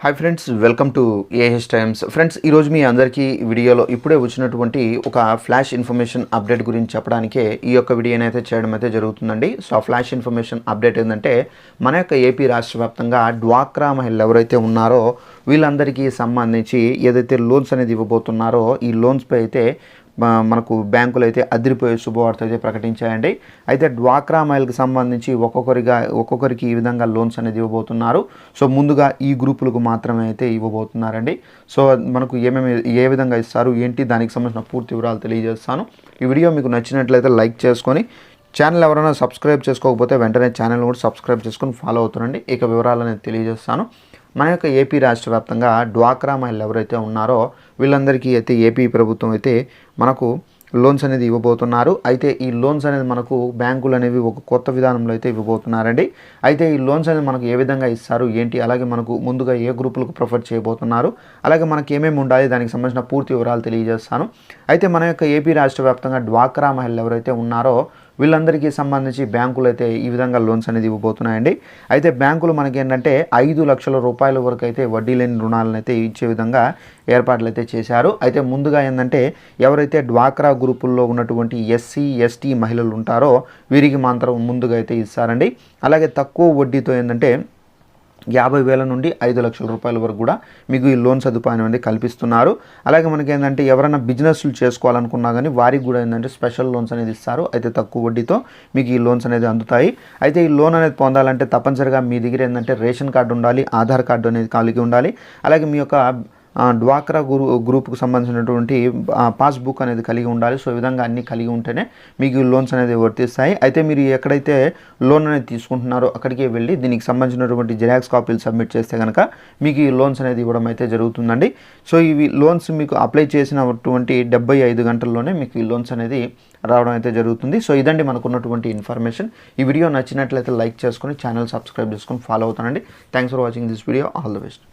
Hi friends welcome to AH times friends ఈరోజు మీ అందరికీ వీడియోలో ఇప్పుడే వచ్చినటువంటి ఒక ఫ్లాష్ ఇన్ఫర్మేషన్ అప్డేట్ గురించి చెప్పడానికే ఈ యొక్క వీడియోని అయితే చేయడం అయితే జరుగుతుందండి. సో ఆ ఫ్లాష్ ఇన్ఫర్మేషన్ అప్డేట్ ఏంటంటే మన యొక్క ఏపీ రాష్ట్ర వ్యాప్తంగా డ్వాక్రా మహిళలు ఎవరైతే ఉన్నారో వీళ్ళందరికీ సంబంధించి ఏదైతే లోన్స్ అనేది ఇవ్వబోతున్నారో ఈ లోన్స్పై అయితే మనకు బ్యాంకులు అయితే అదిరిపోయే శుభవార్త అయితే ప్రకటించాయండి. అయితే డ్వాక్రా మైల్కి సంబంధించి ఒక్కొక్కరిగా ఒక్కొక్కరికి ఈ విధంగా లోన్స్ అనేది ఇవ్వబోతున్నారు. సో ముందుగా ఈ గ్రూపులకు మాత్రమే అయితే ఇవ్వబోతున్నారండి. సో మనకు ఏమేమి ఏ విధంగా ఇస్తారు ఏంటి దానికి సంబంధించిన పూర్తి వివరాలు తెలియజేస్తాను. ఈ వీడియో మీకు నచ్చినట్లయితే లైక్ చేసుకొని ఛానల్ ఎవరైనా సబ్స్క్రైబ్ చేసుకోకపోతే వెంటనే ఛానల్ కూడా సబ్స్క్రైబ్ చేసుకొని ఫాలో అవుతారండి. ఇక వివరాలు అనేది తెలియజేస్తాను. మన యొక్క ఏపీ రాష్ట్ర వ్యాప్తంగా డ్వాక్రా మహిళలు ఎవరైతే ఉన్నారో వీళ్ళందరికీ అయితే ఏపీ ప్రభుత్వం అయితే మనకు లోన్స్ అనేది ఇవ్వబోతున్నారు. అయితే ఈ లోన్స్ అనేది మనకు బ్యాంకులు అనేవి ఒక కొత్త విధానంలో అయితే ఇవ్వబోతున్నారండి. అయితే ఈ లోన్స్ అనేది మనకు ఏ విధంగా ఇస్తారు ఏంటి? అలాగే మనకు ముందుగా ఏ గ్రూపులకు ప్రిఫర్ చేయబోతున్నారు? అలాగే మనకి ఏమేమి ఉండాలి? దానికి సంబంధించిన పూర్తి వివరాలు తెలియజేస్తాను. అయితే మన యొక్క ఏపీ రాష్ట్ర వ్యాప్తంగా డ్వాక్రా మహిళలు ఎవరైతే ఉన్నారో వీళ్ళందరికీ సంబంధించి బ్యాంకులు అయితే ఈ విధంగా లోన్స్ అనేది ఇవ్వబోతున్నాయండి. అయితే బ్యాంకులు మనకి ఏంటంటే ఐదు లక్షల రూపాయల వరకు అయితే వడ్డీ లేని రుణాలను అయితే ఇచ్చే విధంగా ఏర్పాట్లు అయితే చేశారు. అయితే ముందుగా ఏంటంటే ఎవరైతే డ్వాక్రా గ్రూపుల్లో ఉన్నటువంటి ఎస్సీ ఎస్టీ మహిళలు ఉంటారో వీరికి మాత్రం ముందుగా అయితే ఇస్తారండి. అలాగే తక్కువ వడ్డీతో ఏంటంటే యాభై వేల నుండి ఐదు లక్షల రూపాయల వరకు కూడా మీకు ఈ లోన్ సదుపాయం అనేది కల్పిస్తున్నారు. అలాగే మనకి ఏంటంటే ఎవరైనా బిజినెస్లు చేసుకోవాలనుకున్నా కానీ వారికి కూడా ఏంటంటే స్పెషల్ లోన్స్ అనేది ఇస్తారు. అయితే తక్కువ వడ్డీతో మీకు ఈ లోన్స్ అనేది అందుతాయి. అయితే ఈ లోన్ అనేది పొందాలంటే తప్పనిసరిగా మీ దగ్గర ఏంటంటే రేషన్ కార్డు ఉండాలి ఆధార్ కార్డు అనేది కలిగి ఉండాలి. అలాగే మీ యొక్క డ్వాక్రా గ్రూ గ్రూప్కి సంబంధించినటువంటి పాస్బుక్ అనేది కలిగి ఉండాలి. సో ఈ విధంగా అన్నీ కలిగి ఉంటేనే మీకు లోన్స్ అనేది వర్తిస్తాయి. అయితే మీరు ఎక్కడైతే లోన్ అనేది తీసుకుంటున్నారో అక్కడికే వెళ్ళి దీనికి సంబంధించినటువంటి జిరాక్స్ కాపీలు సబ్మిట్ చేస్తే కనుక మీకు ఈ లోన్స్ అనేది ఇవ్వడం అయితే జరుగుతుందండి. సో ఇవి లోన్స్ మీకు అప్లై చేసినటువంటి డెబ్బై ఐదు గంటల్లోనే మీకు ఈ లోన్స్ అనేది రావడం అయితే జరుగుతుంది. సో ఇదండి మనకున్నటువంటి ఇన్ఫర్మేషన్. ఈ వీడియో నచ్చినట్లయితే లైక్ చేసుకొని ఛానల్ సబ్స్క్రైబ్ చేసుకొని ఫాలో అవుతానండి. Thanks for watching this video. All the best.